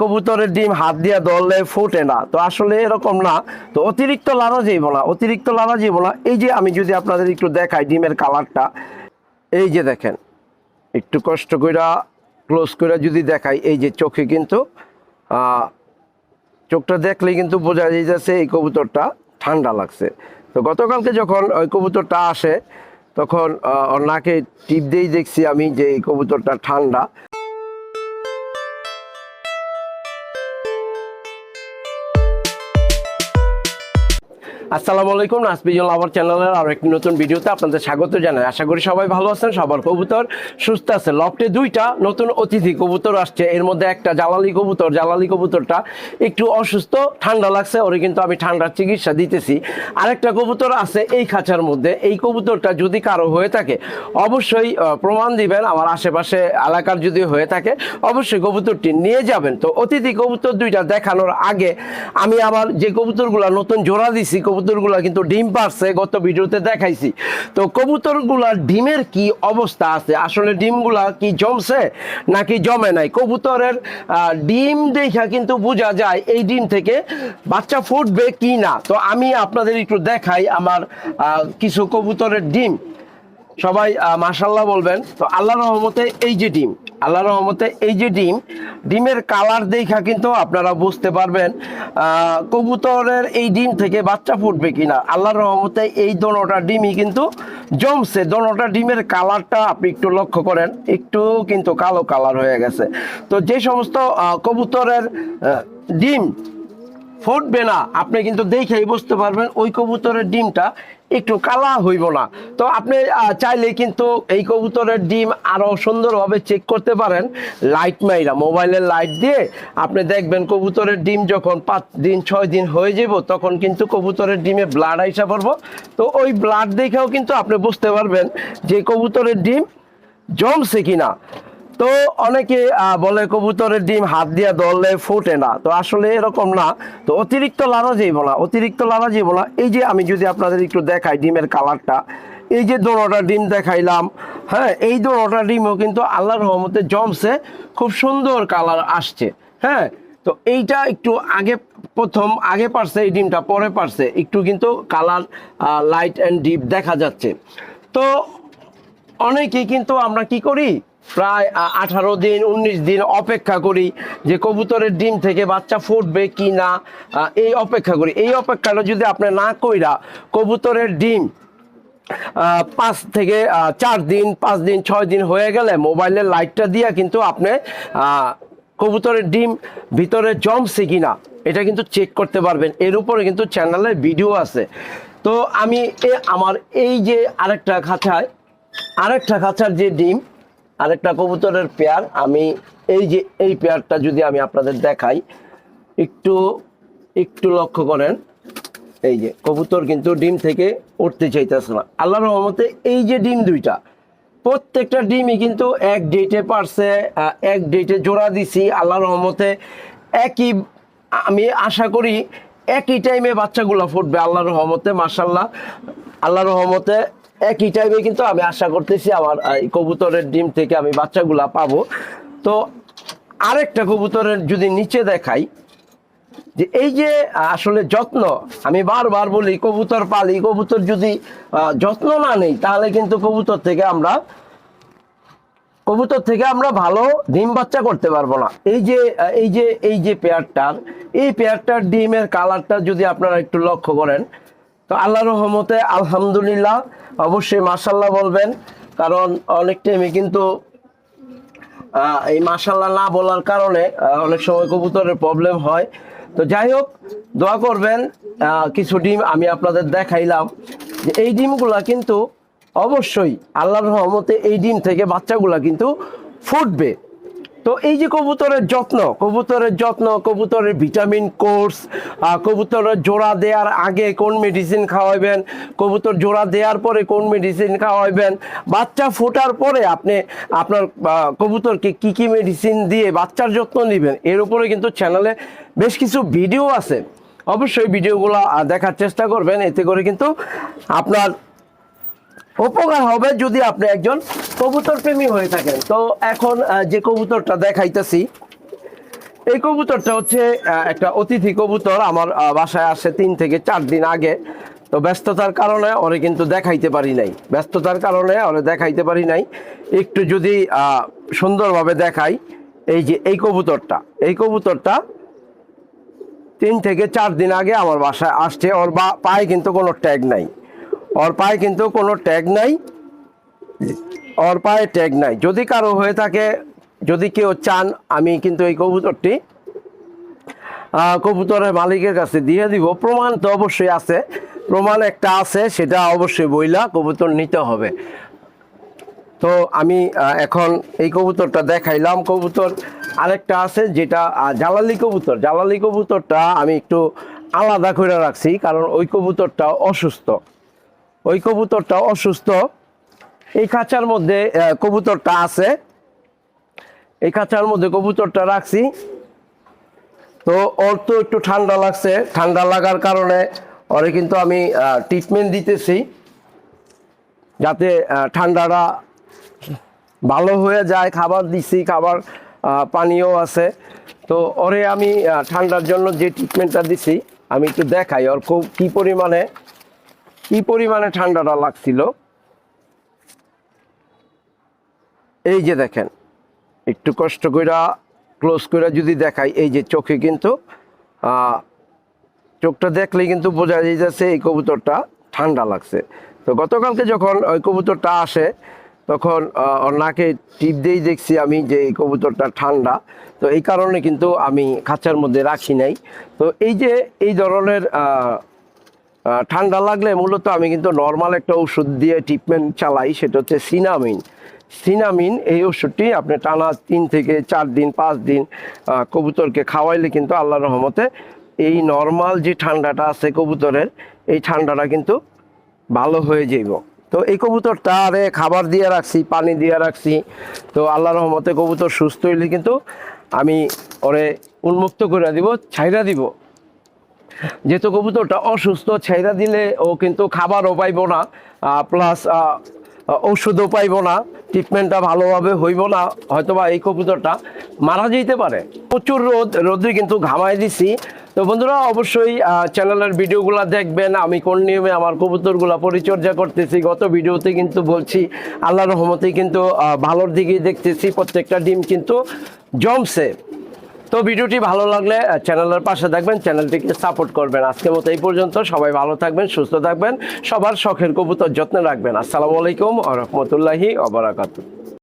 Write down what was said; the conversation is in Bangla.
কবুতরের ডিম হাত দিয়া ধরলে ফোটে না। তো আসলে এরকম না। তো অতিরিক্ত লাড়া যাইব না, অতিরিক্ত লাড়া যাইব না। এই যে আমি যদি আপনাদের একটু দেখাই ডিমের কালারটা, এই যে দেখেন, একটু কষ্ট কইরা, ক্লোজ করে যদি দেখাই, এই যে চোখে কিন্তু চোখটা দেখলে কিন্তু বোঝা যাচ্ছে এই কবুতরটা ঠান্ডা লাগছে। তো গতকালকে যখন ওই কবুতরটা আসে, তখন নাকে টিপ দিয়েই দেখছি আমি যে এই কবুতরটা ঠান্ডা। আসসালামু আলাইকুম নাসবিজুল আমার চ্যানেলের আরও একটি নতুন ভিডিওতে আপনাদের স্বাগত জানাই। আশা করি সবাই ভালো আছেন, সবার কবুতর সুস্থ আছে। লফটে দুইটা নতুন অতিথি কবুতর আসছে, এর মধ্যে একটা জালালি কবুতর। জালালি কবুতরটা একটু অসুস্থ, ঠান্ডা লাগছে, ওরে কিন্তু আমি ঠান্ডার চিকিৎসা দিতেছি। আরেকটা কবুতর আছে এই খাঁচার মধ্যে। এই কবুতরটা যদি কারও হয়ে থাকে, অবশ্যই প্রমাণ দিবেন। আমার আশেপাশে এলাকার যদি হয়ে থাকে, অবশ্যই কবুতরটি নিয়ে যাবেন। তো অতিথি কবুতর দুইটা দেখানোর আগে আমি আমার যে কবুতরগুলা নতুন জোড়া দিছি কবুতরগুলা কিন্তু ডিম পারছে, গত ভিডিওতে দেখাইছি। তো কবুতরগুলার ডিমের কি অবস্থা আছে? আসলে ডিমগুলা কি জমছে নাকি জমে নাই? কবুতরের ডিম দেখা কিন্তু বোঝা যায় এই ডিম থেকে বাচ্চা ফুটবে কি না। তো আমি আপনাদের একটু দেখাই আমার কিছু কবুতরের ডিম। সবাই মাসাল্লাহ বলবেন। তো আল্লাহ রহমতে এই যে ডিম আল্লাহ রহমতে এই যে ডিম, ডিমের কালার দেখা কিন্তু আপনারা বুঝতে পারবেন কবুতরের এই ডিম থেকে বাচ্চা ফুটবে কিনা। আল্লাহ রহমতে এই দোনোটা ডিমই কিন্তু জমছে। দোনোটা ডিমের কালারটা আপনি একটু লক্ষ্য করেন, একটু কিন্তু কালো কালার হয়ে গেছে। তো যে সমস্ত কবুতরের ডিম ফুটবে না, আপনি কিন্তু দেখেই বুঝতে পারবেন ওই কবুতরের ডিমটা একটু কালা হইব না। তো আপনি চাইলে কিন্তু এই কবুতরের ডিম আরও সুন্দরভাবে চেক করতে পারেন। লাইট মাইরা মোবাইলের লাইট দিয়ে আপনি দেখবেন কবুতরের ডিম যখন পাঁচ দিন, ছয় দিন হয়ে যাব তখন কিন্তু কবুতরের ডিমে ব্লাড আইসা পড়ব। তো ওই ব্লাড দেখেও কিন্তু আপনি বুঝতে পারবেন যে কবুতরের ডিম জমছে কিনা। তো অনেকে বলে কবুতরের ডিম হাত দিয়া ধরলে ফোটে না। তো আসলে এরকম না। তো অতিরিক্ত লাড়া যাইব না, অতিরিক্ত লাড়া যাইব না। এই যে আমি যদি আপনাদের একটু দেখাই ডিমের কালারটা, এই যে দোনোটা ডিম দেখাইলাম হ্যাঁ এই দোনোটা ডিমও কিন্তু আল্লাহর রহমতে জমছে, খুব সুন্দর কালার আসছে হ্যাঁ। তো এইটা একটু আগে প্রথম, আগে পারছে এই ডিমটা, পরে পারছে। একটু কিন্তু কালার লাইট অ্যান্ড ডিপ দেখা যাচ্ছে। তো অনেকেই কিন্তু আমরা কি করি প্রায় আঠারো দিন, উনিশ দিন অপেক্ষা করি যে কবুতরের ডিম থেকে বাচ্চা ফুটবে কি না এই অপেক্ষা করি। এই অপেক্ষাটা যদি আপনি না কইরা কবুতরের ডিম পাঁচ থেকে চার দিন, পাঁচ দিন, ছয় দিন হয়ে গেলে মোবাইলের লাইটটা দিয়া কিন্তু আপনি কবুতরের ডিম ভিতরে জমছে কিনা এটা কিন্তু চেক করতে পারবেন। এর উপরে কিন্তু চ্যানেলে ভিডিও আছে। তো আমি আমার এই যে আরেকটা খাঁচায়, আরেকটা খাঁচার যে ডিম আরেকটা কবুতরের পেয়ার। আমি এই যে এই পেয়ারটা যদি আমি আপনাদের দেখাই, একটু একটু লক্ষ্য করেন। এই যে কবুতর কিন্তু ডিম থেকে উঠতে চাইতেছে না। আল্লাহ রহমতে এই যে ডিম দুইটা, প্রত্যেকটা ডিমই কিন্তু এক ডেটে পারছে এক ডেটে জোড়া দিছি। আল্লাহ রহমতে একই, আমি আশা করি একই টাইমে বাচ্চাগুলো ফুটবে আল্লাহ রহমতে মার্শাল্লাহ আল্লাহ রহমতে একই টাইমে কিন্তু আমি আশা করতেছি আমার কবুতরের ডিম থেকে আমি বাচ্চাগুলা পাবো। তো আরেকটা কবুতরের যদি নিচে দেখাই, যে এই যে আসলে যত্ন, আমি বারবার বলি, কবুতর পালি, কবুতর যদি যত্ন না নেই, তাহলে কিন্তু কবুতর থেকে আমরা, কবুতর থেকে আমরা ভালো ডিম বাচ্চা করতে পারব না। এই যে এই যে এই যে পেয়ারটার, এই পেয়ারটার ডিমের কালারটা যদি আপনারা একটু লক্ষ্য করেন তো আল্লাহ রহমতে আলহামদুলিল্লাহ, অবশ্যই মাসাল্লাহ বলবেন, কারণ অনেক টাইমে কিন্তু এই মাসাল্লাহ না বলার কারণে অনেক সময় কবুতরের প্রবলেম হয়। তো যাই হোক, দোয়া করবেন কিছু ডিম আমি আপনাদের দেখাইলাম। যে এই ডিমগুলা কিন্তু অবশ্যই আল্লাহর রহমতে এই ডিম থেকে বাচ্চাগুলা কিন্তু ফুটবে। তো এই যে কবুতরের যত্ন কবুতরের যত্ন, কবুতরের ভিটামিন, কোর্স কবুতরের জোড়া দেওয়ার আগে কোন মেডিসিন খাওয়াবেন কবুতর জোড়া দেওয়ার পরে কোন মেডিসিন খাওয়াবেন বাচ্চা ফোটার পরে আপনি, আপনার কবুতরকে কি কি মেডিসিন দিয়ে বাচ্চার যত্ন নেবেন, এর উপরে কিন্তু চ্যানেলে বেশ কিছু ভিডিও আছে। অবশ্যই ভিডিওগুলো দেখার চেষ্টা করবেন, এতে করে কিন্তু আপনার উপকার হবে যদি আপনি একজন কবুতর প্রেমী হয়ে থাকেন। তো এখন যে কবুতরটা দেখাইতেছি, এই কবুতরটা হচ্ছে একটা অতিথি কবুতর। আমার বাসায় আসে তিন থেকে চার দিন আগে। তো ব্যস্ততার কারণে ওরে কিন্তু দেখাইতে পারি নাই। ব্যস্ততার কারণে ওরে দেখাইতে পারি নাই। একটু যদি সুন্দরভাবে দেখাই, এই যে এই কবুতরটা এই কবুতরটা তিন থেকে চার দিন আগে আমার বাসায় আসছে। ওর বা, পায়ে কিন্তু কোনো ট্যাগ নাই। ওর পায়ে কিন্তু কোনো ট্যাগ নাই। ওর পায়ে ট্যাগ নাই। যদি কারও হয়ে থাকে, যদি কেউ চান, আমি কিন্তু এই কবুতরটি কবুতরের মালিকের কাছে দিয়ে দিব। প্রমাণ তো অবশ্যই আছে। প্রমাণ একটা আছে, সেটা অবশ্যই বইলা কবুতর নিতে হবে। তো আমি এখন এই কবুতরটা দেখাইলাম। কবুতর আরেকটা আছে, যেটা জালালি কবুতর। জালালি কবুতরটা আমি একটু আলাদা করে রাখছি, কারণ ওই কবুতরটা অসুস্থ। ওই কবুতরটা অসুস্থ। এই খাঁচার মধ্যে কবুতরটা আছে। এই খাঁচার মধ্যে কবুতরটা রাখছি। তো ওর তো একটু ঠান্ডা লাগছে। ঠান্ডা লাগার কারণে ওরে কিন্তু আমি ট্রিটমেন্ট দিতেছি। যাতে ঠান্ডাটা ভালো হয়ে যায়। খাবার দিছি, খাবার পানীয় আছে। তো ওরে আমি ঠান্ডার জন্য যে ট্রিটমেন্টটা দিছি, আমি একটু দেখাই। ওর খুব কী পরিমাণে কী পরিমাণে ঠান্ডাটা লাগছিল? এই যে দেখেন, একটু কষ্ট কইরা ক্লোজ করে যদি দেখাই, এই যে চোখে কিন্তু চোখটা দেখলে কিন্তু বোঝা যাচ্ছে এই কবুতরটা ঠান্ডা লাগছে। তো গতকালকে যখন ওই কবুতরটা আসে, তখন নাকে টিপ দিয়েই দেখছি আমি যে এই কবুতরটা ঠান্ডা। তো এই কারণে কিন্তু আমি খাঁচার মধ্যে রাখি নাই। তো এই যে এই ধরনের ঠান্ডা লাগলে মূলত আমি কিন্তু নর্মাল একটা ওষুধ দিয়ে ট্রিটমেন্ট চালাই, সেটা হচ্ছে সিনামিন সিনামিন এই ওষুধটি আপনি টানা তিন থেকে চার দিন, পাঁচ দিন কবুতরকে খাওয়াইলে কিন্তু আল্লাহ রহমতে এই নর্মাল যে ঠান্ডাটা আছে কবুতরের, এই ঠান্ডাটা কিন্তু ভালো হয়ে যাইব। তো এই কবুতরটা আরে খাবার দিয়ে রাখছি, পানি দিয়ে রাখছি, তো আল্লাহ রহমতে কবুতর সুস্থ হইলে কিন্তু আমি ওরে উন্মুক্ত করে দিব ছাইরা দিব। যেহেতু কবুতরটা অসুস্থ, ছেড়া দিলে ও কিন্তু খাবারও পাইব না প্লাস ঔষধও পাইব না ট্রিটমেন্টটা ভালোভাবে হইব না, হয়তোবা এই কবুতরটা মারা যেতে পারে। প্রচুর রোদ, রোদে কিন্তু ঘামাই দিছি। তো বন্ধুরা, অবশ্যই চ্যানেলের ভিডিওগুলো দেখবেন। আমি কোন নিয়মে আমার কবুতরগুলো পরিচর্যা করতেছি, গত ভিডিওতে কিন্তু বলছি আল্লাহ রহমতে কিন্তু ভালোর দিকেই দেখতেছি। প্রত্যেকটা ডিম কিন্তু জমছে। তো ভিডিওটি ভালো লাগলে চ্যানেলের পাশে থাকবেন, চ্যানেলটিকে সাপোর্ট করবেন। আজকের মতো এই পর্যন্ত সবাই ভালো থাকবেন, সুস্থ থাকবেন, সবার শখের কবুতর যত্নে রাখবেন। আসসালামু আলাইকুম আ রহমতুল্লাহি অবরাকাতু